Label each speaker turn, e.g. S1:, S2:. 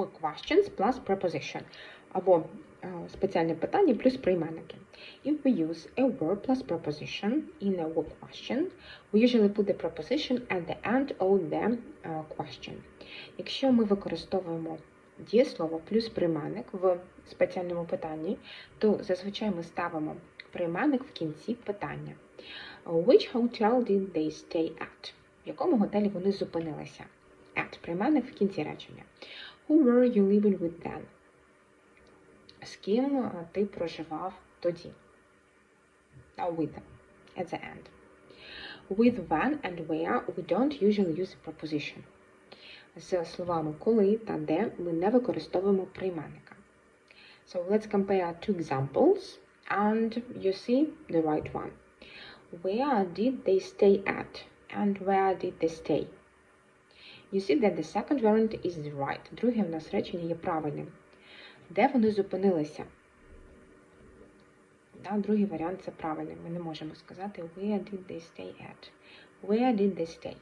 S1: were questions plus preposition. Або е, спеціальне питання плюс прийменники. If we use a word plus preposition in a word question, we usually put the preposition at the end of the е, question. Якщо ми використовуємо дієслово плюс прийменник в спеціальному питанні, то зазвичай ми ставимо прийменник в кінці питання. Which hotel did they stay at? В якому готелі вони зупинилися? At прийменник в кінці речення. Who were you living with then? З ким е, ти проживав тоді? А with at the end. With when and where we don't usually use a preposition. З словами коли та де ми не використовуємо прийменника. So let's compare two examples and you see the right one. Where did they stay at? And where did they stay? You see that the second variant is right. Друге в нас речення є правильним. Де вони зупинилися? Да, другий варіант це правильний. Ми не можемо сказати where did they stay at. Where did they stay?